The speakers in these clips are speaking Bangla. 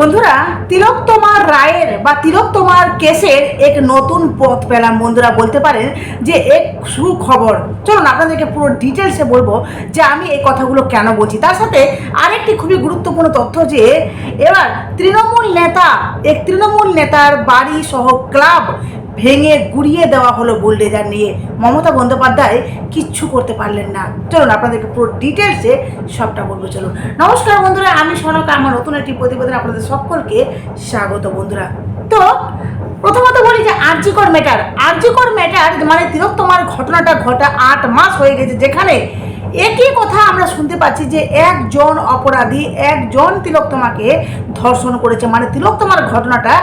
বন্ধুরা, তিলক তোমার রায়ের বা তিলক তোমার কেসের এক নতুন পথ পেলাম। বন্ধুরা, বলতে পারেন যে এক সুখবর। চলুন, আপনাদেরকে পুরো ডিটেলসে বলব যে আমি এই কথাগুলো কেন বলছি। তার সাথে আরেকটি খুবই গুরুত্বপূর্ণ তথ্য যে, এবার তৃণমূল নেতা, এক তৃণমূল নেতার বাড়ি সহ ক্লাব ভেঙে গুড়িয়ে দেওয়া হলো বুলডেজার নিয়ে। মমতা বন্দ্যোপাধ্যায় কিচ্ছু করতে পারলেন না। চলুন, আপনাদেরকে পুরো ডিটেলসে সবটা বলব, চলুন। নমস্কার বন্ধুরা, আমি সনক, আমার নতুন একটি প্রতিবেদন আপনাদের সকলকে স্বাগত বন্ধুরা। তো, প্রথমত বলি যে আর্যিকর ম্যাটার। আর্যিকর ম্যাটার মানে তিলোত্তমার ঘটনাটা ঘটা আট মাস হয়ে গেছে, যেখানে একই কথা আমরা শুনতে পাচ্ছি যে একজন অপরাধী, একজন তিলোত্তমাকে ধর্ষণ করেছে। মানে তিলোত্তমার ঘটনাটা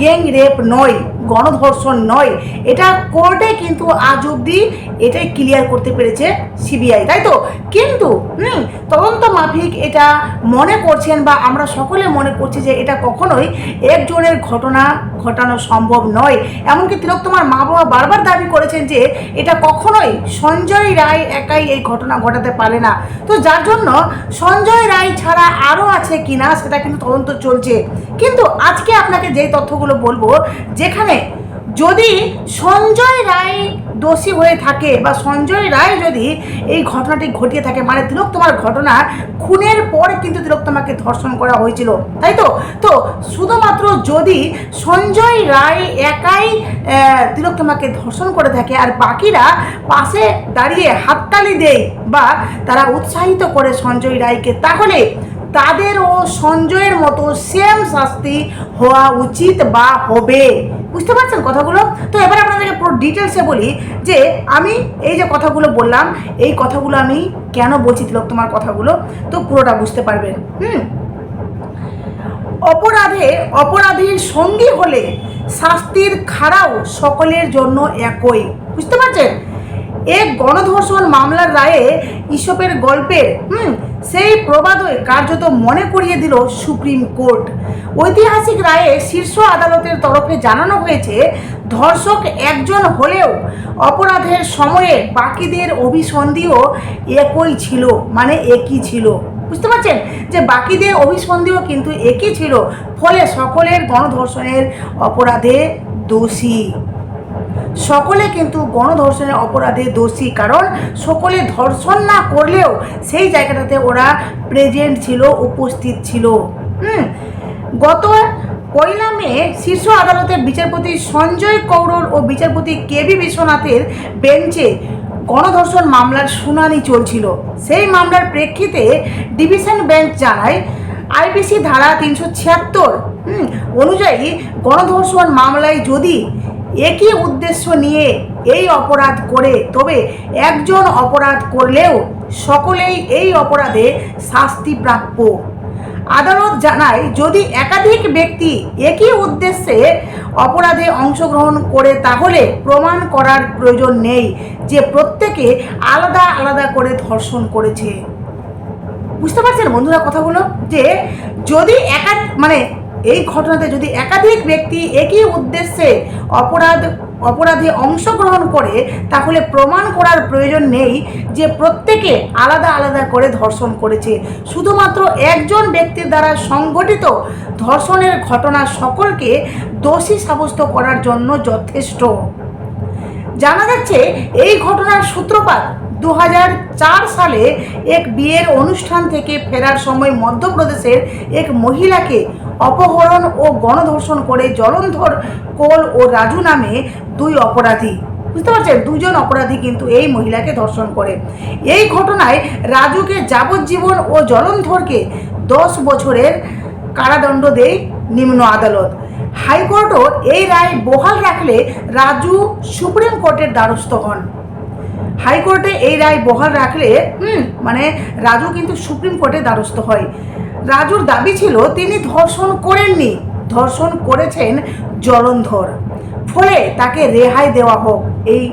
গ্যাং রেপ নয়। গণধর্ষণ নয়। এটা কোর্টে কিন্তু আজ অবধি এটাই ক্লিয়ার করতে পেরেছে সিবিআই তাই তো? কিন্তু, হুম, তদন্ত মাফিক এটা মনে করছেন বা আমরা সকলে মনে করছি যে এটা কখনোই একজনের ঘটনা ঘটানো সম্ভব নয়। এমনকি তিলোত্তমার মা বাবা বারবার দাবি করেছেন যে এটা কখনোই সঞ্জয় রায় একাই এই ঘটনা ঘটাতে পারে না। তো যার জন্য সঞ্জয় রায় ছাড়া আরও আছে কিনা সেটা কিন্তু তদন্ত চলছে। কিন্তু আজকে আপনাকে যেই তথ্যগুলো বলব, যেখানে যদি সঞ্জয় রায় দোষী হয়ে থাকে বা সঞ্জয় রায় যদি এই ঘটনাটি ঘটিয়ে থাকে মানে তিলোত্তমার ঘটনা, খুনের পর কিন্তু তিলোত্তমাকে ধর্ষণ করা হয়েছিল, তাই তো? তো শুধুমাত্র যদি সঞ্জয় রায় একাই তিলোত্তমাকে ধর্ষণ করে থাকে আর বাকিরা পাশে দাঁড়িয়ে হাততালি দেয় বা তারা উৎসাহিত করে সঞ্জয় রায়কে, তাহলে তাদেরও সঞ্জয়ের মতো সেম শাস্তি হওয়া উচিত বা হবে। বুঝতে পারছেন কথাগুলো? তো এবার আপনাদেরকে পুরো ডিটেলসে বলি যে আমি এই যে কথাগুলো বললাম, এই কথাগুলো আমি কেন বলছি তিলক তোমার কথাগুলো? তো পুরোটা বুঝতে পারবেন। হুম? অপরাধে, অপরাধীর সঙ্গী হলে শাস্তির খাড়াও সকলের জন্য একই। বুঝতে পারছেন? এক গণধর্ষণ মামলার রায়ে ইসপের গল্পের, হুম? সেই প্রবাদই কার্যত মনে করিয়ে দিল সুপ্রিম কোর্ট। ঐতিহাসিক রায়ে শীর্ষ আদালতের তরফে জানানো হয়েছে, ধর্ষক একজন হলেও অপরাধের সময়ে বাকিদের অভিসন্ধিও একই ছিল মানে একই ছিল। বুঝতে পারছেন? যে বাকিদের অভিসন্ধিও কিন্তু একই ছিল, ফলে সকলের গণধর্ষণের অপরাধে দোষী। সকলে কিন্তু গণধর্ষণের অপরাধে দোষী, কারণ সকলে ধর্ষণ না করলেও সেই জায়গাটাতে ওরা প্রেজেন্ট ছিল, উপস্থিত ছিল। হুম? গত পয়লা মে শীর্ষ আদালতের বিচারপতি সঞ্জয় কৌরর ও বিচারপতি কে বি বিশ্বনাথের বেঞ্চে গণধর্ষণ মামলার শুনানি চলছিল। সেই মামলার প্রেক্ষিতে ডিভিশন বেঞ্চ জানায় আইপিসি ধারা তিনশো ছিয়াত্তর অনুযায়ী গণধর্ষণ মামলায় যদি একই উদ্দেশ্য নিয়ে এই অপরাধ করে, তবে একজন অপরাধ করলেও সকলেই এই অপরাধে শাস্তি প্রাপ্য। আদালত জানায়, যদি একাধিক ব্যক্তি একই উদ্দেশ্যে অপরাধে অংশগ্রহণ করে, তাহলে প্রমাণ করার প্রয়োজন নেই যে প্রত্যেকে আলাদা আলাদা করে ধর্ষণ করেছে। বুঝতে পারছেন বন্ধুরা কথাগুলো? যে যদি একা মানে এই ঘটনাতে যদি একাধিক ব্যক্তি একই উদ্দেশ্যে অপরাধ, অপরাধে অংশগ্রহণ করে, তাহলে প্রমাণ করার প্রয়োজন নেই যে প্রত্যেকে আলাদা আলাদা করে ধর্ষণ করেছে। শুধুমাত্র একজন ব্যক্তির দ্বারা সংগঠিত ধর্ষণের ঘটনা সকলকে দোষী সাব্যস্ত করার জন্য যথেষ্ট। জানা যাচ্ছে, এই ঘটনার সূত্রপাত দু হাজার চার সালে এক বিয়ের অনুষ্ঠান থেকে ফেরার সময় মধ্যপ্রদেশের এক মহিলাকে অপহরণ ও গণধর্ষণ করে জলন্ধর কোল ও রাজু নামে দুই অপরাধী। বুঝতে পারছেন? দুজন অপরাধী কিন্তু এই মহিলাকে ধর্ষণ করে। এই ঘটনায় রাজুকে যাবজ্জীবন ও জলন্ধরকে দশ বছরের কারাদণ্ড দেয় নিম্ন আদালত। হাইকোর্টও এই রায় বহাল রাখলে রাজু সুপ্রিম কোর্টের দ্বারস্থ হন। হাইকোর্টে এই রায় বহাল রাখলে মানে রাজু কিন্তু সুপ্রিম কোর্টে দ্বারস্থ হয়। রাজুর দাবি ছিল, তিনি ধর্ষণ করেননি। ধর্ষণ করেছেন জলন্ধর। ফলে তাকে রেহাই দেওয়া হোক। এই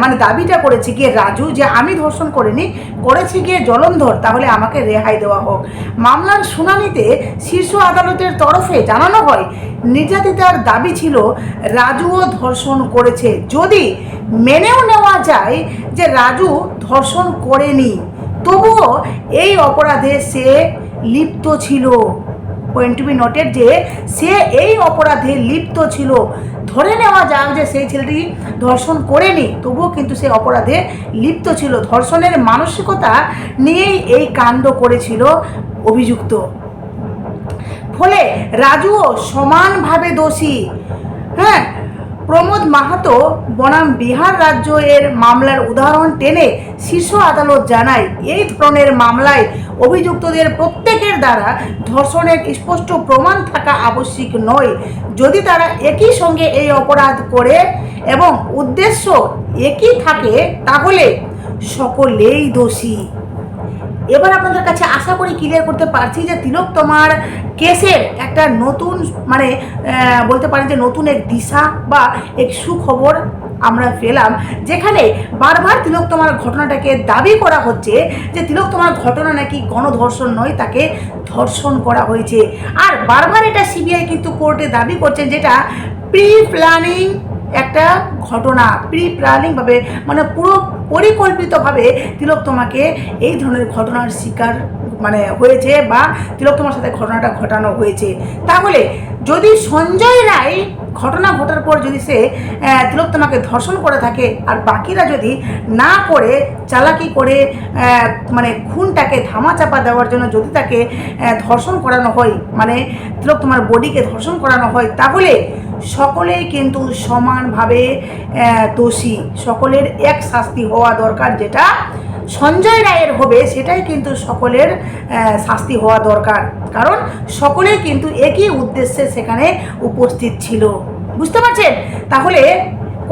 মানে দাবিটা করেছে গিয়ে রাজু যে আমি ধর্ষণ করিনি, করেছে গিয়ে জলন্ধর, তাহলে আমাকে রেহাই দেওয়া হোক। মামলার শুনানিতে শীর্ষ আদালতের তরফে জানানো হয়, নির্যাতিতার দাবি ছিল, রাজুও ধর্ষণ করেছে। যদি মেনেও নেওয়া যায় যে রাজু ধর্ষণ করেনি, তবুও এই অপরাধে সে লিপ্ত ছিল। পয়েন্ট টু বি নোটেড যে সে এই অপরাধে লিপ্ত ছিল। ধরে নেওয়া যাক যে সেই ছেলেটি ধর্ষণ করেনি, তবুও কিন্তু সে অপরাধে লিপ্ত ছিল। ধর্ষণের মানসিকতা নিয়েই এই কাণ্ড করেছিল অভিযুক্ত। ফলে রাজুও সমানভাবে দোষী। হ্যাঁ প্রমোদ মাহাতো বনাম বিহার রাজ্য এর মামলার উদাহরণ টেনে শীর্ষ আদালত জানায়, এই ধরনের মামলায় অভিযুক্তদের প্রত্যেকের দ্বারা ধর্ষণের স্পষ্ট প্রমাণ থাকা আবশ্যিক নয়। যদি তারা একই সঙ্গে এই অপরাধ করে এবং উদ্দেশ্য একই থাকে, তাহলে সকলেই দোষী। এবার আপনাদের কাছে আশা করি ক্লিয়ার করতে পারছি যে তিলক তোমার কেসের একটা নতুন মানে বলতে পারেন যে নতুন এক দিশা বা এক সুখবর আমরা পেলাম, যেখানে বারবার তিলক তোমার ঘটনাটাকে দাবি করা হচ্ছে যে তিলক তোমার ঘটনা নাকি গণধর্ষণ নয়, তাকে ধর্ষণ করা হয়েছে। আর বারবার এটা সিবিআই কিন্তু কোর্টে দাবি করছেন যেটা প্রি প্ল্যানিং একটা ঘটনা প্রি প্ল্যানিংভাবে মানে পুরো পরিকল্পিতভাবে তিলক তোমাকে এই ধরনের ঘটনার শিকার মানে হয়েছে বা তিলক তোমার সাথে ঘটনাটা ঘটানো হয়েছে। তাহলে যদি সঞ্জয় রায় ঘটনা ঘটার পর যদি সে তিলক তোমাকে ধর্ষণ করে থাকে আর বাকিরা যদি না করে, চালাকি করে মানে খুনটাকে ধামাচাপা দেওয়ার জন্য যদি তাকে ধর্ষণ করানো হয় মানে তিলক তোমার বডিকে ধর্ষণ করানো হয়, তাহলে সকলেই কিন্তু সমানভাবে দোষী। সকলের এক শাস্তি হওয়া দরকার, যেটা সঞ্জয় রায়ের হবে, সেটাই কিন্তু সকলের শাস্তি হওয়া দরকার। কারণ সকলেই কিন্তু একই উদ্দেশ্যে সেখানে উপস্থিত ছিল। বুঝতে পারছেন? তাহলে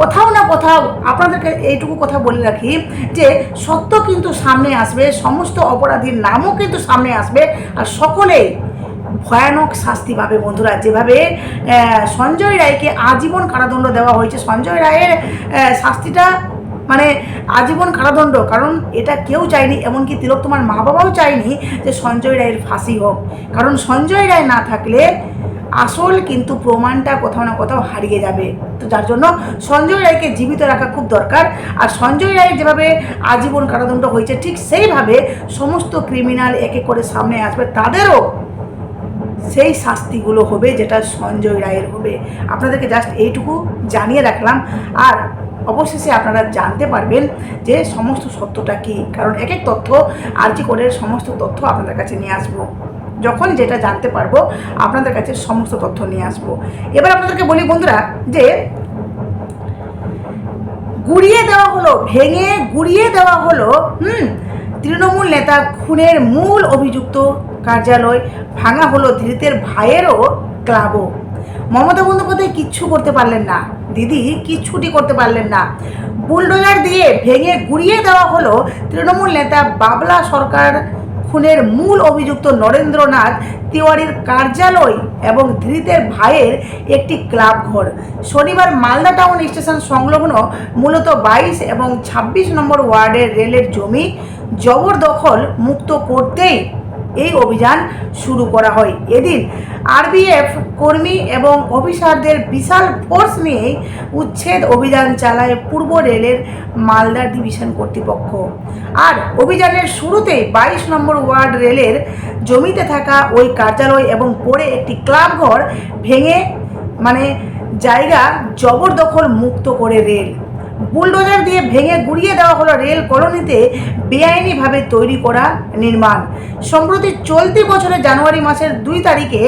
কোথাও না কোথাও আপনাদেরকে এইটুকু কথা বলে রাখি, যে সত্য কিন্তু সামনে আসবে, সমস্ত অপরাধীর নামও কিন্তু সামনে আসবে, আর সকলেই ভয়ানক শাস্তি পাবে বন্ধুরা। যেভাবে সঞ্জয় রায়কে আজীবন কারাদণ্ড দেওয়া হয়েছে। সঞ্জয় রায়ের শাস্তিটা মানে আজীবন কারাদণ্ড। কারণ এটা কেউ চায়নি, এমনকি তিলক তোমার মা বাবাও চায়নি যে সঞ্জয় রায়ের ফাঁসি হোক। কারণ সঞ্জয় রায় না থাকলে আসল কিন্তু প্রমাণটা কোথাও না কোথাও হারিয়ে যাবে। তো যার জন্য সঞ্জয় রায়কে জীবিত রাখা খুব দরকার। আর সঞ্জয় রায়ের যেভাবে আজীবন কারাদণ্ড হয়েছে, ঠিক সেইভাবে সমস্ত ক্রিমিনাল একে করে সামনে আসবে। তাদেরও সেই শাস্তিগুলো হবে, যেটা সঞ্জয় রায়ের হবে। আপনাদেরকে জাস্ট এইটুকু জানিয়ে রাখলাম। আর অবশেষে আপনারা জানতে পারবেন যে সমস্ত সত্যটা কী। কারণ এক এক তথ্য, আরজি কোডের সমস্ত তথ্য আপনাদের কাছে নিয়ে আসব। যখন যেটা জানতে পারব, আপনাদের কাছে সমস্ত তথ্য নিয়ে আসব। এবার আপনাদেরকে বলি বন্ধুরা যে, গুড়িয়ে দেওয়া হলো, ভেঙে গুড়িয়ে দেওয়া হলো, হুম, তৃণমূল নেতা খুনের মূল অভিযুক্ত কার্যালয় ভাঙা হলো। ধৃতের ভাইয়েরও ক্লাবও। মমতা বন্দ্যোপাধ্যায় কিচ্ছু করতে পারলেন না। দিদি কিচ্ছুটি করতে পারলেন না। বুলডোজার দিয়ে ভেঙে গুড়িয়ে দেওয়া হলো তৃণমূল নেতা বাবলা সরকার খুনের মূল অভিযুক্ত নরেন্দ্রনাথ তিওয়ারির কার্যালয় এবং ধৃতের ভাইয়ের একটি ক্লাব ঘর। শনিবার মালদা টাউন স্টেশন সংলগ্ন মূলত বাইশ এবং ২৬ নম্বর ওয়ার্ডের রেলের জমি জবরদখল মুক্ত করতেই এই অভিযান শুরু করা হয়। এদিন আরবিএফ কর্মী এবং অফিসারদের বিশাল ফোর্স নিয়ে উচ্ছেদ অভিযান চালায় পূর্ব রেলের মালদা ডিভিশন কর্তৃপক্ষ। আর অভিযানের শুরুতেই বাইশ নম্বর ওয়ার্ড রেলের জমিতে থাকা ওই কার্যালয় এবং পরে একটি ক্লাব ঘর ভেঙে মানে জায়গা জবরদখল মুক্ত করে রেল। বুলডোজার দিয়ে ভেঙে গুড়িয়ে দেওয়া হলো রেল কলোনিতে বেআইনিভাবে তৈরি করা নির্মাণ। সম্প্রতি চলতি বছরের জানুয়ারি মাসের দুই তারিখে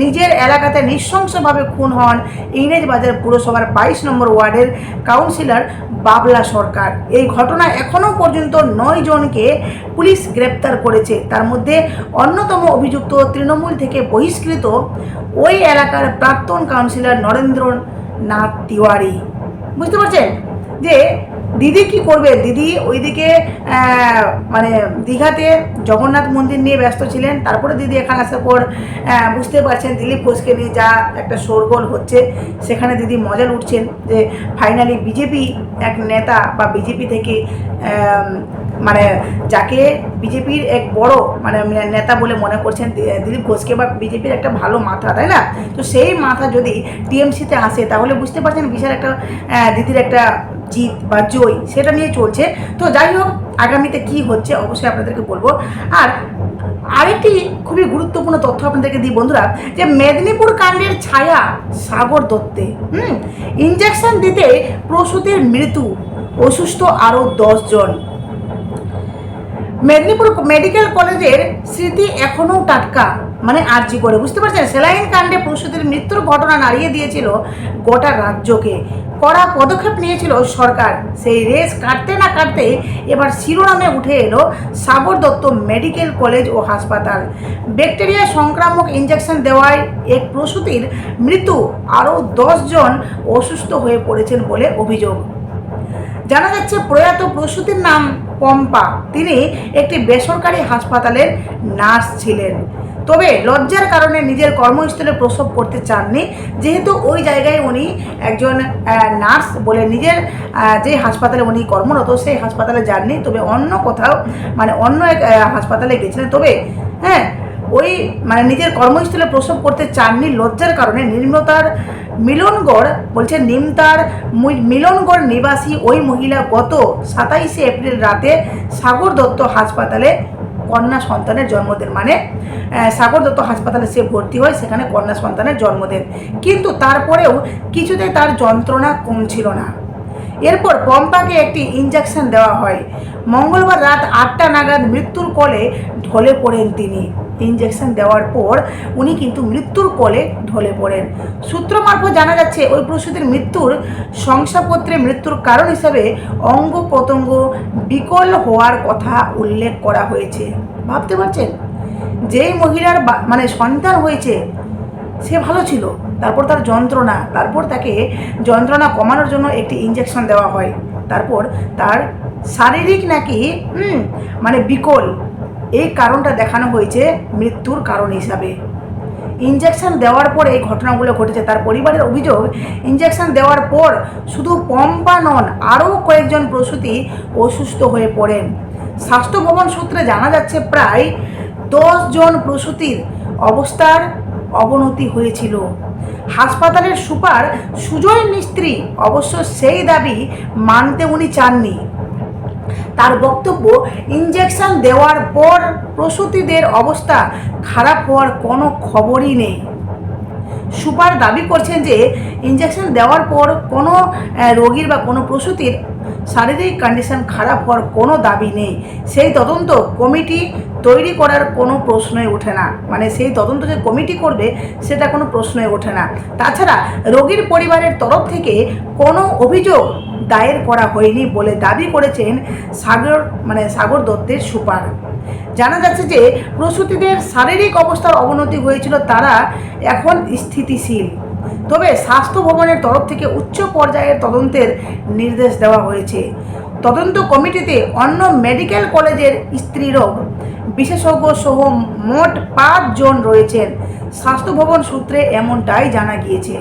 নিজের এলাকাতে নৃশংসভাবে খুন হন ইংরেজবাজার পুরসভার বাইশ নম্বর ওয়ার্ডের কাউন্সিলর বাবলা সরকার। এই ঘটনা এখনও পর্যন্ত নয় জনকে পুলিশ গ্রেপ্তার করেছে। তার মধ্যে অন্যতম অভিযুক্ত তৃণমূল থেকে বহিষ্কৃত ওই এলাকার প্রাক্তন কাউন্সিলর নরেন্দ্রনাথ তিওয়ারি। বুঝতে পারছেন? যে দিদি কি করবে? দিদি ওইদিকে মানে দীঘাতে জগন্নাথ মন্দির নিয়ে ব্যস্ত ছিলেন। তারপরে দিদি এখানে আসার পর বুঝতে পারছেন দিলীপ ঘোষকে নিয়ে যা একটা শোরগোল হচ্ছে। সেখানে দিদি মজা উঠছেন যে ফাইনালি বিজেপি এক নেতা বা বিজেপি থেকে মানে যাকে বিজেপির এক বড় মানে নেতা বলে মনে করছেন দিলীপ ঘোষকে বা বিজেপির একটা ভালো মাথা, তাই না? তো সেই মাথা যদি টিএমসিতে আসে, তাহলে বুঝতে পারছেন বিশাল একটা দিদির একটা জিত বা জয়, সেটা নিয়ে চলছে। তো যাই হোক, আগামীতে কি হচ্ছে অবশ্যই আপনাদেরকে বলব। আর আরেকটি খুবই গুরুত্বপূর্ণ তথ্য আপনাদেরকে দিই বন্ধুরা, যে মেদিনীপুর কাণ্ডের ছায়া সাগর দত্তে, হুম ইঞ্জেকশন দিতে প্রসূতির মৃত্যু, অসুস্থ আরও জন। মেদিনীপুর মেডিকেল কলেজের স্মৃতি এখনও টাটকা মানে আর্জি করে। বুঝতে পারছেন? সেলাইন কাণ্ডে প্রসূতির মৃত্যুর ঘটনা নাড়িয়ে দিয়েছিল গোটা রাজ্যকে। কড়া পদক্ষেপ নিয়েছিল সরকার। সেই রেস কাটতে না কাটতে এবার শিরোনামে উঠে এলো সাগর দত্ত মেডিকেল কলেজ ও হাসপাতাল। ব্যাকটেরিয়া সংক্রামক ইঞ্জেকশন দেওয়ায় এক প্রসূতির মৃত্যু, আরও জন অসুস্থ হয়ে পড়েছেন বলে অভিযোগ। জানা যাচ্ছে প্রয়াত প্রসূতির নাম পম্পা। তিনি একটি বেসরকারি হাসপাতালের নার্স ছিলেন। তবে লজ্জার কারণে নিজের কর্মস্থলে প্রসব করতে চাননি। যেহেতু ওই জায়গায় উনি একজন নার্স বলে নিজের যে হাসপাতালে উনি কর্মরত সেই হাসপাতালে যাননি। তবে অন্য কোথাও মানে অন্য এক হাসপাতালে গেছিলেন। তবে হ্যাঁ ওই মানে নিজের কর্মস্থলে প্রসব করতে চাননি লজ্জার কারণে নির্মতার মিলনগড়, বলছে নিমতার মিলনগড় নিবাসী ওই মহিলা গত সাতাইশে এপ্রিল রাতে সাগর দত্ত হাসপাতালে কন্যা সন্তানের জন্মদিন মানে সাগর দত্ত হাসপাতালে সে ভর্তি হয়, সেখানে কন্যা সন্তানের জন্মদিন কিন্তু তারপরেও কিছুতেই তার যন্ত্রণা কমছিল না। এরপর পম্পাকে একটি ইঞ্জেকশন দেওয়া হয়। মঙ্গলবার রাত আটটা নাগাদ মৃত্যুর কোলে ঢলে পড়েন তিনি। ইঞ্জেকশন দেওয়ার পর উনি কিন্তু মৃত্যুর কোলে ঢলে পড়েন। সূত্র মারফত জানা যাচ্ছে, ওই প্রসূতির মৃত্যুর শংসাপত্রে মৃত্যুর কারণ হিসাবে অঙ্গ প্রত্যঙ্গ বিকল হওয়ার কথা উল্লেখ করা হয়েছে। ভাবতে পারছেন? যেই মহিলার মানে সন্তান হয়েছে, সে ভালো ছিল, তারপর তার যন্ত্রণা, তারপর তাকে যন্ত্রণা কমানোর জন্য একটি ইঞ্জেকশন দেওয়া হয়। তারপর তার শারীরিক নাকি মানে বিকল এই কারণটা দেখানো হয়েছে মৃত্যুর কারণ হিসাবে। ইঞ্জেকশন দেওয়ার পর এই ঘটনাগুলো ঘটেছে। তার পরিবারের অভিযোগ ইঞ্জেকশন দেওয়ার পর শুধু পম্পা নন, আরও কয়েকজন প্রসূতি অসুস্থ হয়ে পড়েন। স্বাস্থ্য ভবন সূত্রে জানা যাচ্ছে, প্রায় জন প্রসূতির অবস্থার অবনতি হয়েছিল। হাসপাতালের সুপার সুজয় মিস্ত্রি অবশ্য সেই দাবি মানতে উনি চাননি। তার বক্তব্য ইঞ্জেকশন দেওয়ার পর প্রসূতিদের অবস্থা খারাপ হওয়ার কোনো খবরই নেই। সুপার দাবি করছেন যে ইঞ্জেকশন দেওয়ার পর কোনো রোগীর বা কোনো প্রসূতির শারীরিক কন্ডিশন খারাপ হওয়ার কোনো দাবি নেই। সেই তদন্ত কমিটি তৈরি করার কোনো প্রশ্নই ওঠে না। মানে সেই তদন্ত যে কমিটি করবে, সেটা কোনো প্রশ্নই ওঠে না। তাছাড়া রোগীর পরিবারের তরফ থেকে কোনো অভিযোগ দায়ের করা হয়নি বলে দাবি করেছেন সাগর মানে সাগর দত্তের সুপার। জানা যাচ্ছে যে প্রসূতিদের শারীরিক অবস্থার অবনতি হয়েছিল তারা এখন স্থিতিশীল। তবে স্বাস্থ্য ভবনের তরফ থেকে উচ্চ পর্যায়ের তদন্তের নির্দেশ দেওয়া হয়েছে। তদন্ত কমিটিতে অন্য মেডিকেল কলেজের স্ত্রীরোগ বিশেষজ্ঞ সহ মোট পাঁচজন রয়েছেন। স্বাস্থ্য ভবন সূত্রে এমনটাই জানা গিয়েছে।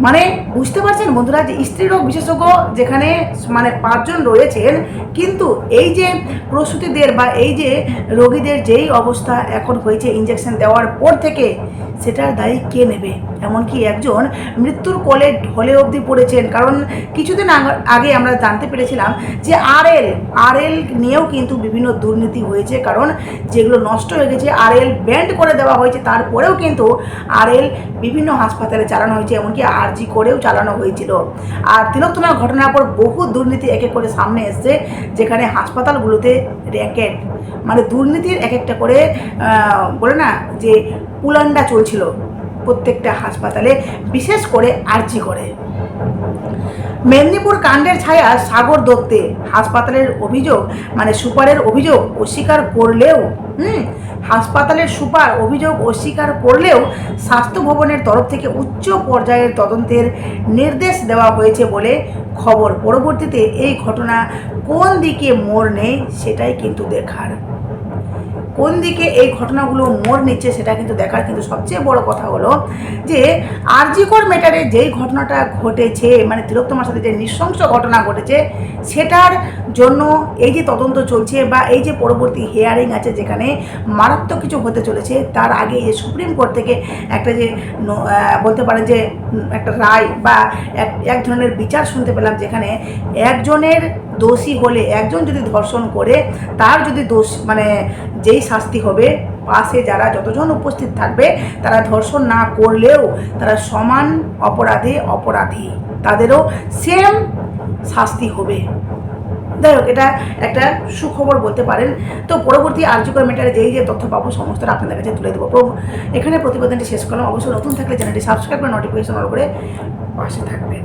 মানে বুঝতে পারছেন বন্ধুরা যে স্ত্রী রোগ বিশেষজ্ঞ যেখানে মানে পাঁচজন রয়েছেন, কিন্তু এই যে প্রসূতিদের বা এই যে রোগীদের যেই অবস্থা এখন হয়েছে ইঞ্জেকশন দেওয়ার পর থেকে, সেটার দায়ী কে নেবে? এমনকি একজন মৃত্যুর কোলে ঢলে অবধি পড়েছেন। কারণ কিছুদিন আগ- আমরা জানতে পেরেছিলাম যে আরএল আরএল নিয়েও কিন্তু বিভিন্ন দুর্নীতি হয়েছে। কারণ যেগুলো নষ্ট হয়ে গেছে, আরএল ব্যান্ড করে দেওয়া হয়েছে। তারপরেও কিন্তু আরএল বিভিন্ন হাসপাতালে চালানো হয়েছে। এমনকি আরজি করেও চালানো হয়েছিল। আর তিলোত্তমার ঘটনার পর বহু দুর্নীতি এক এক করে সামনে এসছে, যেখানে হাসপাতালগুলোতে র্যাকেট মানে দুর্নীতির এক একটা করে বলে না যে পুলান্ডা চলছিল প্রত্যেকটা হাসপাতালে, বিশেষ করে আরজি করে। মেদিনীপুর কাণ্ডের ছায়া সাগর দত্তে হাসপাতালের অভিযোগ মানে সুপারের অভিযোগ অস্বীকার করলেও, হুম হাসপাতালের সুপার অভিযোগ অস্বীকার করলেও স্বাস্থ্য ভবনের তরফ থেকে উচ্চ পর্যায়ের তদন্তের নির্দেশ দেওয়া হয়েছে বলে খবর। পরবর্তীতে এই ঘটনা কোন দিকে মোড় নেই সেটাই কিন্তু দেখার। কোন দিকে এই ঘটনাগুলো মোড় নিচ্ছে সেটা কিন্তু দেখার কিন্তু সবচেয়ে বড় কথা হলো যে আরজিকর ম্যাটারে যেই ঘটনাটা ঘটেছে মানে তিলোত্তমার সাথে যে নৃশংস ঘটনা ঘটেছে, সেটার জন্য এই যে তদন্ত চলছে বা এই যে পরবর্তী হেয়ারিং আছে যেখানে মারাত্মক কিছু হতে চলেছে, তার আগে সুপ্রিম কোর্ট থেকে একটা যে বলতে পারেন যে একটা রায় বা এক ধরনের বিচার শুনতে পেলাম যেখানে একজনের দোষী হলে, একজন যদি ধর্ষণ করে, তার যদি দোষ মানে যেই শাস্তি হবে, পাশে যারা যতজন উপস্থিত থাকবে, তারা ধর্ষণ না করলেও তারা সমান অপরাধে অপরাধী। তাদেরও সেম শাস্তি হবে। যাই হোক, এটা একটা সুখবর বলতে পারেন। তো পরবর্তী আর্যকর মেটারে যেই যে তথ্য পাবো সমস্তটা আপনাদের কাছে তুলে দেবো। এখানে প্রতিবেদনটি শেষ করলাম। অবশ্যই নতুন থাকলে চ্যানেলটি সাবস্ক্রাইব করে নোটিফিকেশন অল করে পাশে থাকবেন।